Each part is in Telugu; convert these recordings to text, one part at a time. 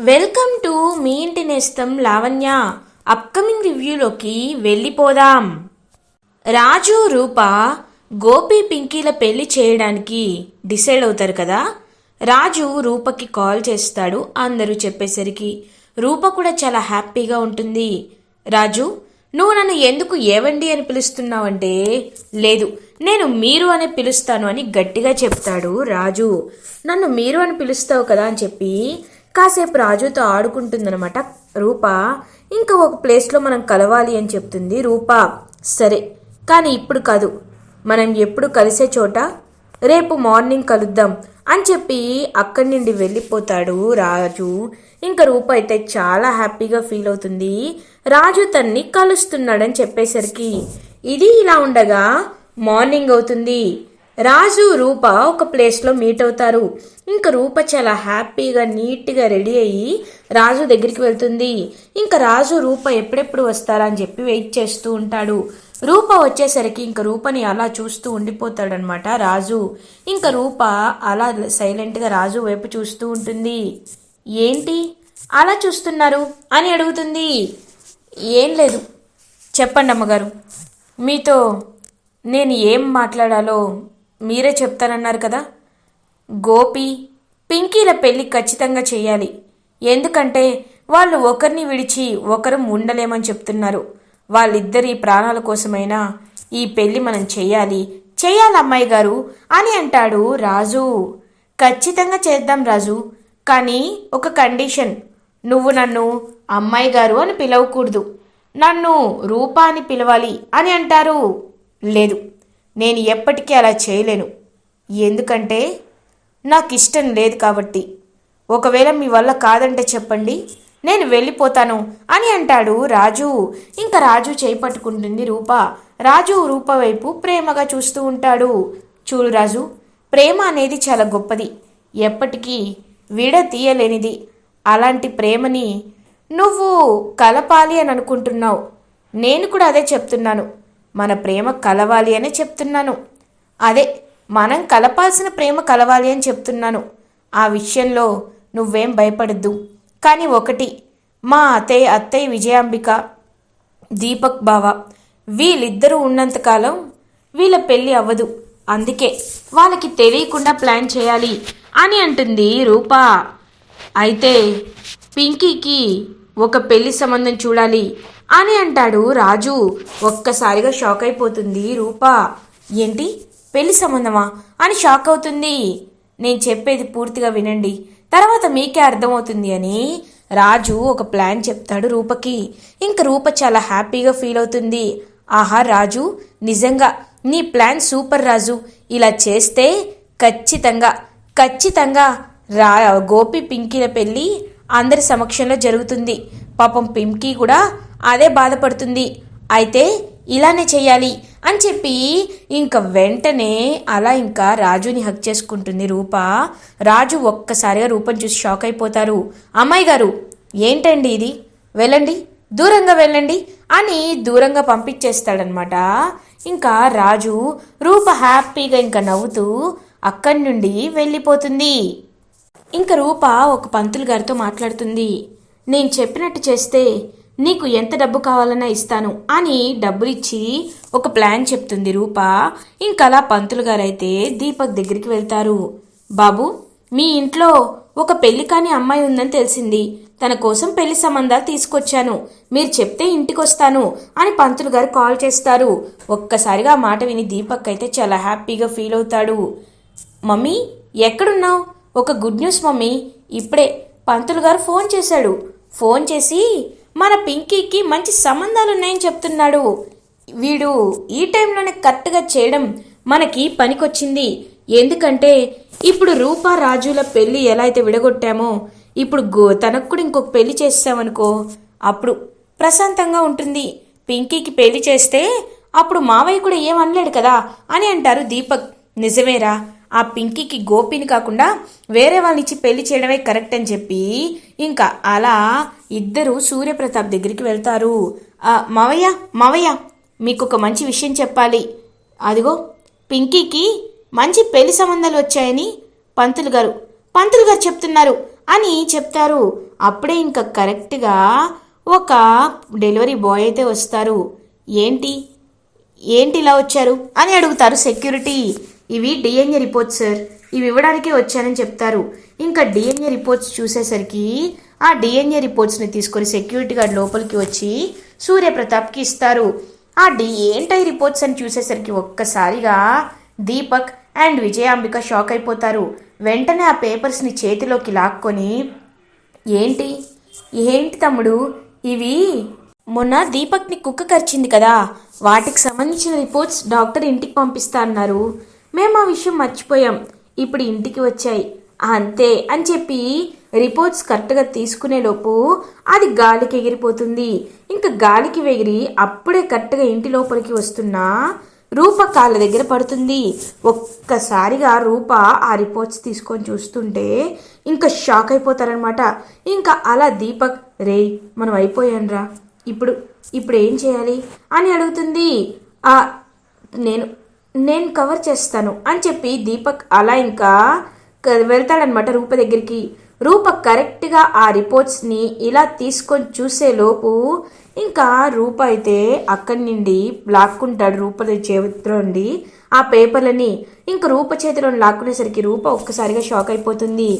వెల్కమ్ టు మీ ఇంటి నేస్తం లావణ్య. అప్కమింగ్ రివ్యూలోకి వెళ్ళిపోదాం. రాజు రూప గోపి పింకీల పెళ్ళి చేయడానికి డిసైడ్ అవుతారు కదా? రాజు రూపకి కాల్ చేస్తాడు అందరూ చెప్పేసరికి. రూప కూడా చాలా హ్యాపీగా ఉంటుంది. రాజు నువ్వు నన్ను ఎందుకు ఏవండి అని పిలుస్తున్నావంటే లేదు నేను మీరు అని పిలుస్తాను అని గట్టిగా చెప్తాడు రాజు. నన్ను మీరు అని పిలుస్తావు కదా అని చెప్పి కాసేపు రాజుతో ఆడుకుంటుందనమాట రూప ఇంకా ఒక ప్లేస్లో మనం కలవాలి అని చెప్తుంది. రూప సరే కానీ ఇప్పుడు కాదు. మనం ఎప్పుడు కలిసే చోట? రేపు మార్నింగ్ కలుద్దాం అని చెప్పి అక్కడి నుండి వెళ్ళిపోతాడు రాజు. ఇంకా రూప అయితే చాలా హ్యాపీగా ఫీల్ అవుతుంది. రాజు తన్ని కలుస్తున్నాడని చెప్పేసరికి ఇది ఇలా ఉండగా మార్నింగ్ అవుతుంది. రాజు రూప ఒక ప్లేస్లో మీట్ అవుతారు. ఇంకా రూప చాలా హ్యాపీగా నీట్గా రెడీ అయ్యి రాజు దగ్గరికి వెళ్తుంది. ఇంకా రాజు రూప ఎప్పుడెప్పుడు వస్తారా అని చెప్పి వెయిట్ చేస్తూ ఉంటాడు. రూప వచ్చేసరికి ఇంకా రూపని అలా చూస్తూ ఉండిపోతాడనమాట రాజు. ఇంకా రూప అలా సైలెంట్గా రాజు వైపు చూస్తూ ఉంటుంది. ఏంటి? అలా చూస్తున్నారు? అని అడుగుతుంది. ఏం లేదు. చెప్పండి అమ్మగారు మీతో నేను ఏం మాట్లాడాలో మీరే చెప్తానన్నారు కదా? గోపి పింకీల పెళ్ళి ఖచ్చితంగా చేయాలి. ఎందుకంటే వాళ్ళు ఒకరిని విడిచి ఒకరు ఉండలేమని చెప్తున్నారు. వాళ్ళిద్దరి ప్రాణాల కోసమైనా ఈ పెళ్ళి మనం చేయాలి. చేయాలి అమ్మాయి గారు అని అంటాడు రాజు. ఖచ్చితంగా చేద్దాం రాజు. కానీ ఒక కండిషన్. నువ్వు నన్ను అమ్మాయి గారు అని పిలవకూడదు. నన్ను రూపా అని పిలవాలి అని అంటారు. లేదు. నేను ఎప్పటికీ అలా చేయలేను. ఎందుకంటే నాకు ఇష్టం లేదు కాబట్టి. ఒకవేళ మీ వల్ల కాదంటే చెప్పండి. నేను వెళ్ళిపోతాను అని అంటాడు రాజు. ఇంకా రాజు చేపట్టుకుంటుంది రూప. రాజు రూప వైపు ప్రేమగా చూస్తూ ఉంటాడు. చూడు రాజు ప్రేమ అనేది చాలా గొప్పది. ఎప్పటికీ విడ తీయలేనిది. అలాంటి ప్రేమని నువ్వు కలపాలి అని అనుకుంటున్నావు. నేను కూడా అదే చెప్తున్నాను. మన ప్రేమ కలవాలి అని చెప్తున్నాను. అదే మనం కలపాల్సిన ప్రేమ కలవాలి అని చెప్తున్నాను. ఆ విషయంలో నువ్వేం భయపడద్దు. కానీ ఒకటి మా అత్తయ్య అత్తయ్య విజయాంబిక దీపక్ బావ వీళ్ళిద్దరూ ఉన్నంతకాలం వీళ్ళ పెళ్ళి అవ్వదు. అందుకే వాళ్ళకి తెలియకుండా ప్లాన్ చేయాలి అని అంటుంది రూపా. అయితే పింకీకి ఒక పెళ్ళి సంబంధం చూడాలి. అని అంటాడు రాజు. ఒక్కసారిగా షాక్ అయిపోతుంది. రూపా ఏంటి? పెళ్ళి సంబంధమా? అని షాక్ అవుతుంది. నేను చెప్పేది పూర్తిగా వినండి. తర్వాత మీకే అర్థమవుతుంది అని రాజు ఒక ప్లాన్ చెప్తాడు రూపకి. ఇంక రూప చాలా హ్యాపీగా ఫీల్ అవుతుంది. ఆహా రాజు నిజంగా నీ ప్లాన్ సూపర్ రాజు. ఇలా చేస్తే ఖచ్చితంగా ఖచ్చితంగా రా గోపి పింకీల పెళ్ళి అందరి సమక్షంలో జరుగుతుంది. పాపం పింకీ కూడా అదే బాధపడుతుంది. అయితే ఇలానే చెయ్యాలి అని చెప్పి ఇంక వెంటనే అలా ఇంకా రాజుని హక్ చేసుకుంటుంది రూప. రాజు ఒక్కసారిగా రూపం చూసి షాక్ అయిపోతారు. అమ్మాయి గారు ఏంటండి ఇది? వెళ్ళండి దూరంగా వెళ్ళండి అని దూరంగా పంపించేస్తాడనమాట ఇంకా రాజు రూప హ్యాపీగా ఇంకా నవ్వుతూ అక్కడి నుండి వెళ్ళిపోతుంది. ఇంకా రూప ఒక పంతులు గారితో మాట్లాడుతుంది. నేను చెప్పినట్టు చేస్తే నీకు ఎంత డబ్బు కావాలన్నా ఇస్తాను. అని డబ్బులిచ్చి ఒక ప్లాన్ చెప్తుంది రూప. ఇంకలా పంతులు గారైతే దీపక్ దగ్గరికి వెళ్తారు. బాబు మీ ఇంట్లో ఒక పెళ్ళి కాని అమ్మాయి ఉందని తెలిసింది. తన కోసం పెళ్ళి సంబంధాలు తీసుకొచ్చాను. మీరు చెప్తే ఇంటికొస్తాను అని పంతులు గారు కాల్ చేస్తారు. ఒక్కసారిగా ఆ మాట విని దీపక్ అయితే చాలా హ్యాపీగా ఫీల్ అవుతాడు. మమ్మీ ఎక్కడున్నావు? ఒక గుడ్ న్యూస్ మమ్మీ. ఇప్పుడే పంతులు గారు ఫోన్ చేశాడు. ఫోన్ చేసి మన పింకీకి మంచి సంబంధాలు ఉన్నాయని చెప్తున్నాడు. వీడు ఈ టైంలోనే కరెక్ట్గా చేయడం మనకి పనికొచ్చింది. ఎందుకంటే ఇప్పుడు రూపా రాజుల పెళ్ళి ఎలా అయితే విడగొట్టామో ఇప్పుడు గో తనకు కూడా ఇంకొక పెళ్ళి చేసామనుకో అప్పుడు ప్రశాంతంగా ఉంటుంది. పింకీకి పెళ్ళి చేస్తే అప్పుడు మావయ్య కూడా ఏమనలేడు కదా అని అంటారు దీపక్. నిజమేరా? ఆ పింకీకి గోపిని కాకుండా వేరే వాళ్ళని ఇచ్చి పెళ్ళి చేయడమే కరెక్ట్ అని చెప్పి ఇంకా అలా ఇద్దరు సూర్యప్రతాప్ దగ్గరికి వెళ్తారు. మావయ్య మావయ్య మీకు ఒక మంచి విషయం చెప్పాలి. అదిగో పింకీకి మంచి పెళ్ళి సంబంధాలు వచ్చాయని పంతులు గారు పంతులు గారు చెప్తున్నారు అని చెప్తారు. అప్పుడే ఇంకా కరెక్ట్గా ఒక డెలివరీ బాయ్ అయితే వస్తారు. ఏంటి? ఏంటి ఇలా వచ్చారు? అని అడుగుతారు సెక్యూరిటీ. ఇవి డిఎన్ఏ రిపోర్ట్స్ సార్ ఇవి ఇవ్వడానికే వచ్చానని చెప్తారు. ఇంకా డిఎన్ఏ రిపోర్ట్స్ చూసేసరికి ఆ డిఎన్ఏ రిపోర్ట్స్ని తీసుకొని సెక్యూరిటీ గార్డ్ లోపలికి వచ్చి సూర్యప్రతాప్కి ఇస్తారు. ఆ డి ఏంటై రిపోర్ట్స్ అని చూసేసరికి ఒక్కసారిగా దీపక్ అండ్ విజయాంబిక షాక్ అయిపోతారు. వెంటనే ఆ పేపర్స్ని చేతిలోకి లాక్కొని ఏంటి? ఏంటి తమ్ముడు? ఇవి మొన్న దీపక్ని కుక్క కరిచింది కదా. వాటికి సంబంధించిన రిపోర్ట్స్ డాక్టర్ ఇంటికి పంపిస్తా అన్నారు. మేము ఆ విషయం మర్చిపోయాం. ఇప్పుడు ఇంటికి వచ్చాయి. అంతే అని చెప్పి రిపోర్ట్స్ కరెక్ట్గా తీసుకునేలోపు అది గాలికి ఎగిరిపోతుంది. ఇంకా గాలికి ఎగిరి అప్పుడే కరెక్ట్గా ఇంటి లోపలికి వస్తున్నా రూప కాళ్ళ దగ్గర పడుతుంది. ఒక్కసారిగా రూప ఆ రిపోర్ట్స్ తీసుకొని చూస్తుంటే ఇంకా షాక్ అయిపోతారనమాట ఇంకా అలా దీపక్ రే మనం అయిపోయాన్రా ఇప్పుడు ఇప్పుడు ఏం చేయాలి? అని అడుగుతుంది. నేను నేను కవర్ చేస్తాను అని చెప్పి దీపక్ అలా ఇంకా వెళ్తాడనమాట రూప దగ్గరికి. రూప కరెక్ట్గా ఆ రిపోర్ట్స్ని ఇలా తీసుకొని చూసేలోపు ఇంకా రూప అయితే అక్కడి నుండి లాక్కుంటాడు రూప చేతిలో నుండి ఆ పేపర్లని. ఇంకా రూప చేతిలో లాక్కునేసరికి రూప ఒక్కసారిగా షాక్ అయిపోతుంది.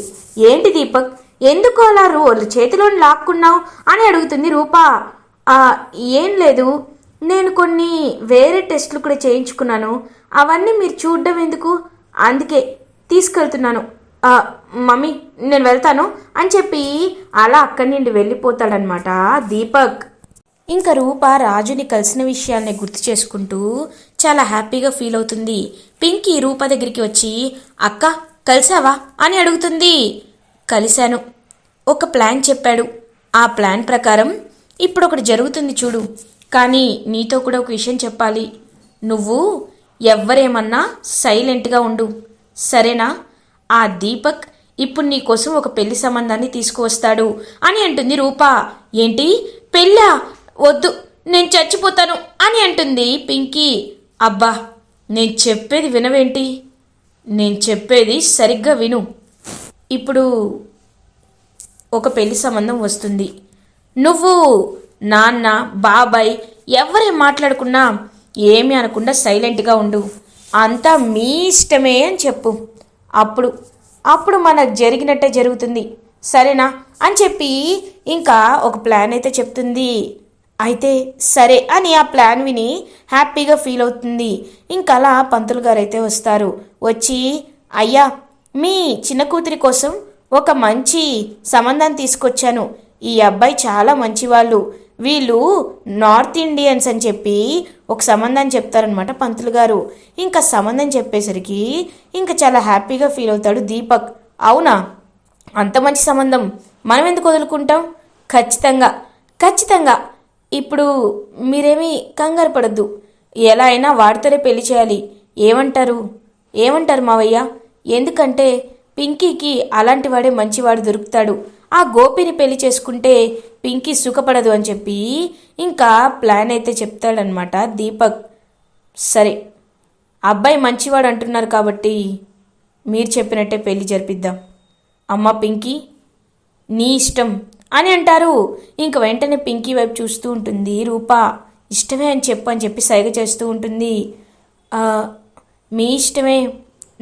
ఏంటి దీపక్? ఎందుకు అలా రూ చేతిలో లాక్కున్నావు అని అడుగుతుంది రూప. ఏం లేదు. నేను కొన్ని వేరే టెస్టులు కూడా చేయించుకున్నాను. అవన్నీ మీరు చూడడం ఎందుకు? అందుకే తీసుకెళ్తున్నాను. మమ్మీ నేను వెళ్తాను అని చెప్పి అలా అక్కడి నుండి వెళ్ళిపోతాడనమాట దీపక్. ఇంకా రూప రాజుని కలిసిన విషయాన్ని గుర్తు చేసుకుంటూ చాలా హ్యాపీగా ఫీల్ అవుతుంది. పింకీ రూప దగ్గరికి వచ్చి అక్క కలిసావా? అని అడుగుతుంది. కలిశాను. ఒక ప్లాన్ చెప్పాడు. ఆ ప్లాన్ ప్రకారం ఇప్పుడు ఒకటి జరుగుతుంది చూడు. కానీ నీతో కూడా ఒక విషయం చెప్పాలి. నువ్వు ఎవ్వరేమన్నా సైలెంట్గా ఉండు. సరేనా? ఆ దీపక్ ఇప్పుడు నీకోసం ఒక పెళ్ళి సంబంధాన్ని తీసుకువస్తాడు అని అంటుంది రూప. ఏంటి? పెళ్ళా? వద్దు నేను చచ్చిపోతాను అని అంటుంది పింకీ. అబ్బా నేను చెప్పేది వినవేంటి? నేను చెప్పేది సరిగ్గా విను. ఇప్పుడు ఒక పెళ్ళి సంబంధం వస్తుంది. నువ్వు నాన్న బాబాయ్ ఎవరేం మాట్లాడుకున్నా ఏమి అనకుండా సైలెంట్గా ఉండు. అంతా మీ ఇష్టమే అని చెప్పు. అప్పుడు అప్పుడు మనకు జరిగినట్టే జరుగుతుంది. సరేనా? అని చెప్పి ఇంకా ఒక ప్లాన్ అయితే చెప్తుంది. అయితే సరే అని ఆ ప్లాన్ విని హ్యాపీగా ఫీల్ అవుతుంది. ఇంకా అలా పంతులు గారు అయితే వస్తారు. వచ్చి అయ్యా మీ చిన్న కూతురి కోసం ఒక మంచి సంబంధం తీసుకొచ్చాను. ఈ అబ్బాయి చాలా మంచివాళ్ళు. వీళ్ళు నార్త్ ఇండియన్స్ అని చెప్పి ఒక సంబంధం చెప్తారనమాట పంతులు గారు. ఇంకా సంబంధం చెప్పేసరికి ఇంకా చాలా హ్యాపీగా ఫీల్ అవుతాడు దీపక్. అవునా? అంత మంచి సంబంధం. మనం ఎందుకు వదులుకుంటాం? ఖచ్చితంగా. ఖచ్చితంగా. ఇప్పుడు మీరేమీ కంగారు పడద్దు. ఎలా అయినా వాడితోనే పెళ్ళి చేయాలి. ఏమంటారు? ఏమంటారు మావయ్య? ఎందుకంటే పింకీకి అలాంటి వాడే మంచివాడు దొరుకుతాడు. ఆ గోపిని పెళ్ళి చేసుకుంటే పింకీ సుఖపడదు అని చెప్పి ఇంకా ప్లాన్ అయితే చెప్తాడనమాట దీపక్. సరే అబ్బాయి మంచివాడు అంటున్నారు కాబట్టి మీరు చెప్పినట్టే పెళ్ళి జరిపిద్దాం. అమ్మ పింకీ నీ ఇష్టం అని అంటారు. ఇంక వెంటనే పింకీ వైపు చూస్తూ ఉంటుంది. రూప ఇష్టమే అని చెప్పు అని చెప్పి సైగ చేస్తూ ఉంటుంది. మీ ఇష్టమే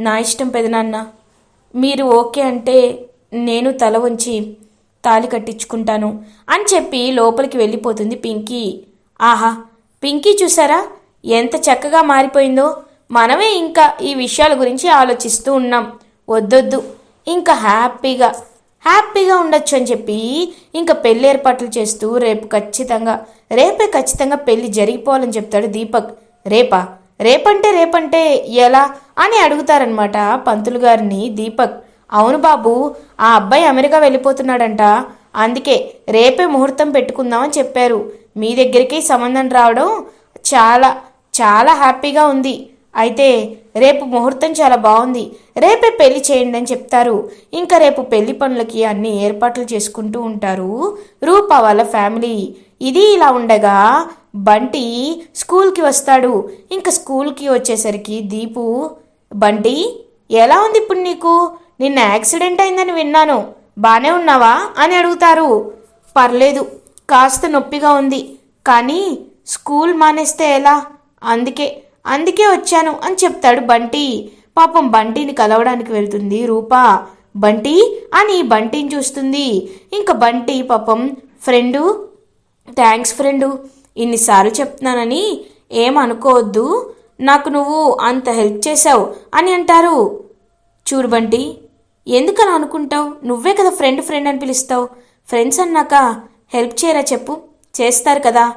నా ఇష్టం పెదనాన్న. మీరు ఓకే అంటే నేను తల వంచి తాలి కట్టించుకుంటాను అని చెప్పి లోపలికి వెళ్ళిపోతుంది పింకీ. ఆహా పింకీ చూసారా? ఎంత చక్కగా మారిపోయిందో. మనమే ఇంకా ఈ విషయాల గురించి ఆలోచిస్తూ ఉన్నాం. వద్దొద్దు ఇంకా హ్యాపీగా హ్యాపీగా ఉండొచ్చు అని చెప్పి ఇంకా పెళ్ళి ఏర్పాట్లు చేస్తూ రేపు ఖచ్చితంగా రేపే ఖచ్చితంగా పెళ్ళి జరిగిపోవాలని చెప్తాడు దీపక్. రేపా? రేపంటే రేపంటే ఎలా అని అడుగుతారనమాట పంతులు గారిని దీపక్. అవును బాబు ఆ అబ్బాయి అమెరికా వెళ్ళిపోతున్నాడంట. అందుకే రేపే ముహూర్తం పెట్టుకుందామని చెప్పారు. మీ దగ్గరికి సంబంధం రావడం చాలా చాలా హ్యాపీగా ఉంది. అయితే రేపు ముహూర్తం చాలా బాగుంది. రేపే పెళ్ళి చేయండి అని చెప్తారు. ఇంకా రేపు పెళ్ళి పనులకి అన్ని ఏర్పాట్లు చేసుకుంటూ ఉంటారు రూపా వాళ్ళ ఫ్యామిలీ. ఇది ఇలా ఉండగా బంటి స్కూల్కి వస్తాడు. ఇంకా స్కూల్కి వచ్చేసరికి దీపు బంటి ఎలా ఉంది ఇప్పుడు నీకు? నిన్న యాక్సిడెంట్ అయిందని విన్నాను. బానే ఉన్నావా? అని అడుగుతారు. పర్లేదు కాస్త నొప్పిగా ఉంది. కానీ స్కూల్ మానేస్తే ఎలా? అందుకే అందుకే వచ్చాను అని చెప్తాడు బంటి. పాపం బంటిని కలవడానికి వెళ్తుంది రూపా. బంటి? అని బంటిని చూస్తుంది. ఇంకా బంటి పాపం ఫ్రెండు థ్యాంక్స్ ఫ్రెండు ఇన్నిసార్లు చెప్తున్నానని ఏమనుకోవద్దు. నాకు నువ్వు అంత హెల్ప్ చేసావు అని అంటారు. చూడు బంటి ఎందుకని అనుకుంటావు? నువ్వే కదా ఫ్రెండ్ ఫ్రెండ్ అని పిలుస్తావు. ఫ్రెండ్స్ అన్నాక హెల్ప్ చేయరా చెప్పు? చేస్తారు కదా.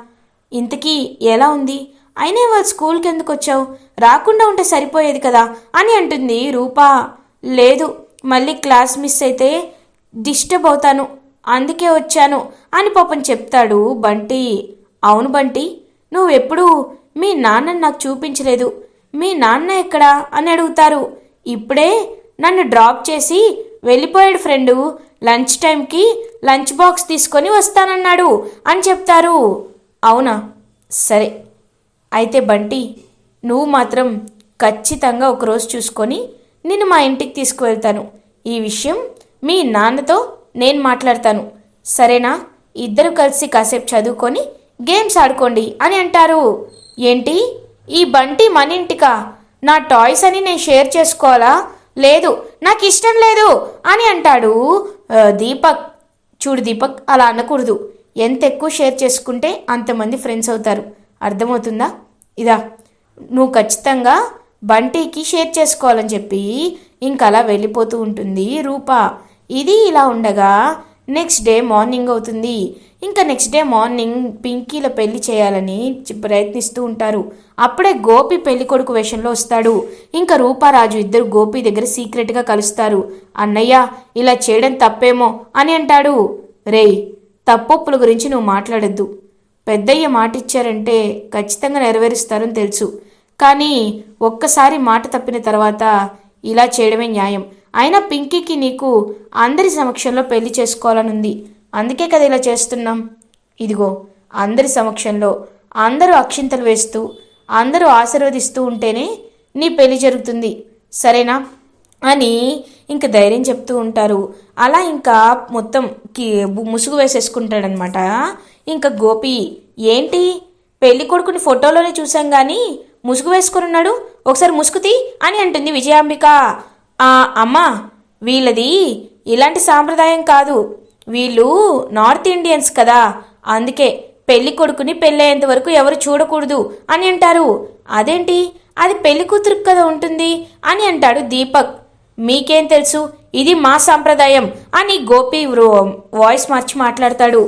ఇంతకీ ఎలా ఉంది? అయినా వాళ్ళు స్కూల్కి ఎందుకు వచ్చావు? రాకుండా ఉంటే సరిపోయేది కదా అని అంటుంది రూపా. లేదు మళ్ళీ క్లాస్ మిస్ అయితే డిస్టర్బ్ అవుతాను. అందుకే వచ్చాను అని పాపం చెప్తాడు బంటి. అవును బంటి నువ్వెప్పుడు మీ నాన్నని నాకు చూపించలేదు. మీ నాన్న ఎక్కడా? అని అడుగుతారు. ఇప్పుడే నన్ను డ్రాప్ చేసి వెళ్ళిపోయాడు ఫ్రెండు. లంచ్ టైంకి లంచ్ బాక్స్ తీసుకొని వస్తానన్నాడు అని చెప్తారు. అవునా? సరే. అయితే బంటి నువ్వు మాత్రం ఖచ్చితంగా ఒకరోజు చూసుకొని నిన్ను మా ఇంటికి తీసుకువెళ్తాను. ఈ విషయం మీ నాన్నతో నేను మాట్లాడతాను. సరేనా? ఇద్దరు కలిసి కాసేపు చదువుకొని గేమ్స్ ఆడుకోండి అని అంటారు. ఏంటి? ఈ బంటి మన ఇంటికా? నా టాయ్స్ అని నేను షేర్ చేసుకోవాలా? లేదు నాకు ఇష్టం లేదు అని అంటాడు. దీపక్ చూడు దీపక్ అలా అనకూడదు. ఎంత ఎక్కువ షేర్ చేసుకుంటే అంతమంది ఫ్రెండ్స్ అవుతారు. అర్థమవుతుందా? ఇదా నువ్వు ఖచ్చితంగా బంటికి షేర్ చేసుకోవాలని చెప్పి ఇంక అలా వెళ్ళిపోతూ ఉంటుంది రూప. ఇది ఇలా ఉండగా నెక్స్ట్ డే మార్నింగ్ అవుతుంది. ఇంకా నెక్స్ట్ డే మార్నింగ్ పింకీల పెళ్ళి చేయాలని ప్రయత్నిస్తూ ఉంటారు. అప్పుడే గోపి పెళ్ళి కొడుకు వేషంలో వస్తాడు. ఇంకా రూపారాజు ఇద్దరు గోపి దగ్గర సీక్రెట్గా కలుస్తారు. అన్నయ్య ఇలా చేయడం తప్పేమో అని అంటాడు. రేయ్ తప్పొప్పుల గురించి నువ్వు మాట్లాడొద్దు. పెద్దయ్య మాట ఇచ్చారంటే ఖచ్చితంగా నెరవేరుస్తారని తెలుసు. కానీ ఒక్కసారి మాట తప్పిన తర్వాత ఇలా చేయడమే న్యాయం. అయినా పింకీకి నీకు అందరి సమక్షంలో పెళ్ళి చేసుకోవాలనుంది. అందుకే కదా ఇలా చేస్తున్నాం. ఇదిగో అందరి సమక్షంలో అందరూ అక్షింతలు వేస్తూ అందరూ ఆశీర్వదిస్తూ ఉంటేనే నీ పెళ్ళి జరుగుతుంది. సరేనా? అని ఇంక ధైర్యం చెప్తూ ఉంటారు. అలా ఇంకా మొత్తం కి ముసుగు వేసేసుకుంటాడనమాట. ఇంకా గోపి ఏంటి? పెళ్ళి కొడుకుని ఫోటోలోనే చూసాం కానీ ముసుగు వేసుకుని ఉన్నాడు? ఒకసారి ముసుగుతి అని అంటుంది విజయాంబిక. ఆ అమ్మా వీళ్ళది ఇలాంటి సాంప్రదాయం కాదు. వీళ్ళు నార్త్ ఇండియన్స్ కదా. అందుకే పెళ్ళి కొడుకుని పెళ్ళయ్యేంత వరకు ఎవరు చూడకూడదు అని అంటారు. అదేంటి? అది పెళ్ళి కూతురు కదా ఉంటుంది అని అంటాడు దీపక్. మీకేం తెలుసు? ఇది మా సాంప్రదాయం అని గోపి వాయిస్ మార్చి మాట్లాడతాడు.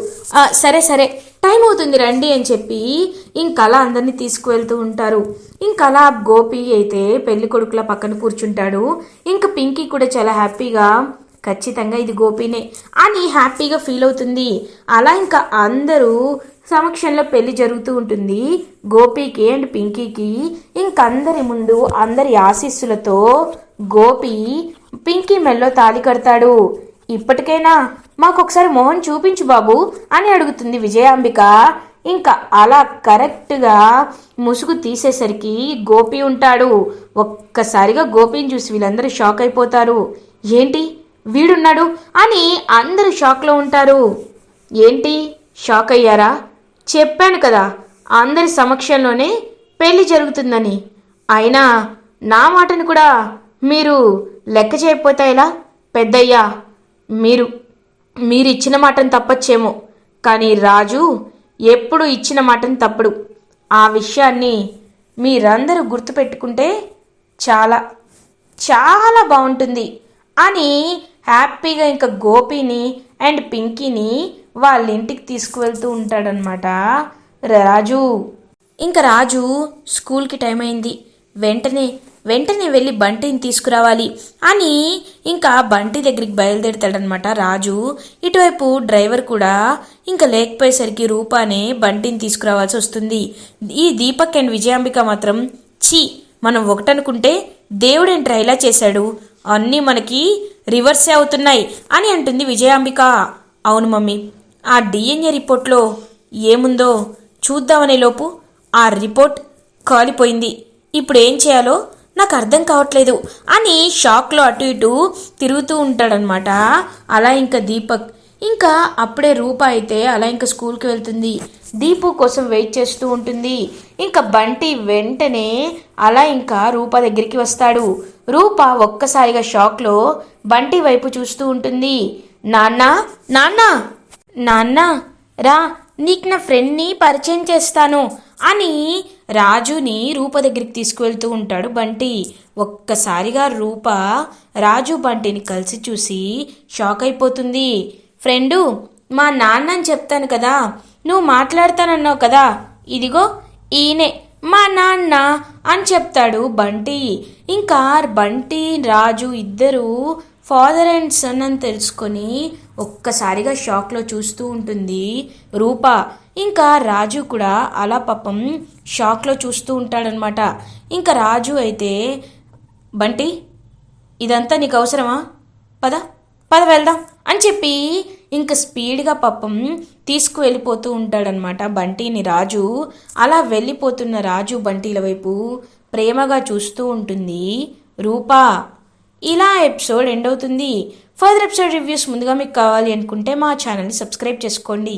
సరే సరే. టైం అవుతుంది రండి అని చెప్పి ఇంకలా అందరినీ తీసుకువెళ్తూ ఉంటారు. ఇంకలా గోపి అయితే పెళ్ళి కొడుకుల పక్కన కూర్చుంటాడు. ఇంకా పింకీ కూడా చాలా హ్యాపీగా ఖచ్చితంగా ఇది గోపినే అని హ్యాపీగా ఫీల్ అవుతుంది. అలా ఇంకా అందరూ సమక్షంలో పెళ్ళి జరుగుతూ ఉంటుంది. గోపికి అండ్ పింకీకి ఇంకందరి ముందు అందరి ఆశీస్సులతో గోపి పింకీ మెల్లో తాళి కడతాడు. ఇప్పటికైనా మాకు ఒకసారి మొహం చూపించు బాబు అని అడుగుతుంది విజయాంబిక. ఇంకా అలా కరెక్ట్గా ముసుగు తీసేసరికి గోపి ఉంటాడు. ఒక్కసారిగా గోపిని చూసి వీళ్ళందరూ షాక్ అయిపోతారు. ఏంటి? వీడున్నాడు అని అందరూ షాక్లో ఉంటారు. ఏంటి? షాక్ అయ్యారా? చెప్పాను కదా అందరి సమక్షంలోనే పెళ్ళి జరుగుతుందని. అయినా నా మాటను కూడా మీరు లెక్క చేయకపోతే ఎలా? పెద్దయ్యా మీరు మీరు ఇచ్చిన మాటను తప్పచ్చేమో. కానీ రాజు ఎప్పుడు ఇచ్చిన మాటను తప్పడు. ఆ విషయాన్ని మీరందరూ గుర్తుపెట్టుకుంటే చాలా చాలా బాగుంటుంది అని హ్యాపీగా ఇంకా గోపిని అండ్ పింకీని వాళ్ళ ఇంటికి తీసుకువెళ్తూ ఉంటాడనమాట రాజు. ఇంకా రాజు స్కూల్కి టైం అయింది వెంటనే వెంటనే వెళ్ళి బంటిని తీసుకురావాలి అని ఇంకా బంటి దగ్గరికి బయలుదేరుతాడనమాట రాజు. ఇటువైపు డ్రైవర్ కూడా ఇంకా లేకపోయేసరికి రూపానే బంటిని తీసుకురావాల్సి వస్తుంది. ఈ దీపక్ అండ్ విజయాంబిక మాత్రం ఛీ మనం ఒకటనుకుంటే దేవుడేంట్రా ఇలా చేశాడు? అన్నీ మనకి రివర్సే అవుతున్నాయి అని అంటుంది విజయాంబిక. అవును మమ్మీ ఆ డిఎన్ఏ రిపోర్ట్లో ఏముందో చూద్దామనే లోపు ఆ రిపోర్ట్ కాలిపోయింది. ఇప్పుడు ఏం చేయాలో నాకు అర్థం కావట్లేదు అని షాక్లో అటు ఇటు తిరుగుతూ ఉంటాడనమాట అలా ఇంకా దీపక్. ఇంకా అప్పుడే రూప అయితే అలా ఇంకా స్కూల్కి వెళ్తుంది. దీపు కోసం వెయిట్ చేస్తూ ఉంటుంది. ఇంకా బంటి వెంటనే అలా ఇంకా రూప దగ్గరికి వస్తాడు. రూప ఒక్కసారిగా షాక్లో బంటి వైపు చూస్తూ ఉంటుంది. నాన్న నాన్న నాన్న రా నీకు నా ఫ్రెండ్ని పరిచయం చేస్తాను. అని రాజుని రూప దగ్గరికి తీసుకువెళ్తూ ఉంటాడు బంటి. ఒక్కసారిగా రూప రాజు బంటిని కలిసి చూసి షాక్ అయిపోతుంది. ఫ్రెండు మా నాన్న అని చెప్తాను కదా. నువ్వు మాట్లాడతానన్నావు కదా. ఇదిగో ఈయనే మా నాన్న అని చెప్తాడు బంటి. ఇంకా బంటి రాజు ఇద్దరు ఫాదర్ అండ్ సన్ అని తెలుసుకొని ఒక్కసారిగా షాక్లో చూస్తూ ఉంటుంది. రూప ఇంకా రాజు కూడా అలా పాపం షాక్లో చూస్తూ ఉంటాడనమాట ఇంకా రాజు అయితే బంటి ఇదంతా నీకు అవసరమా? పద పద వెళ్దాం అని చెప్పి ఇంకా స్పీడ్గా పాపం తీసుకువెళ్ళిపోతూ ఉంటాడనమాట బంటిని రాజు. అలా వెళ్ళిపోతున్న రాజు బంటీల వైపు ప్రేమగా చూస్తూ ఉంటుంది. రూపా ఇలా ఎపిసోడ్ ఎండ్ అవుతుంది. ఫర్దర్ ఎపిసోడ్ రివ్యూస్ ముందుగా మీకు కావాలి అనుకుంటే మా ఛానల్ని సబ్స్క్రైబ్ చేసుకోండి.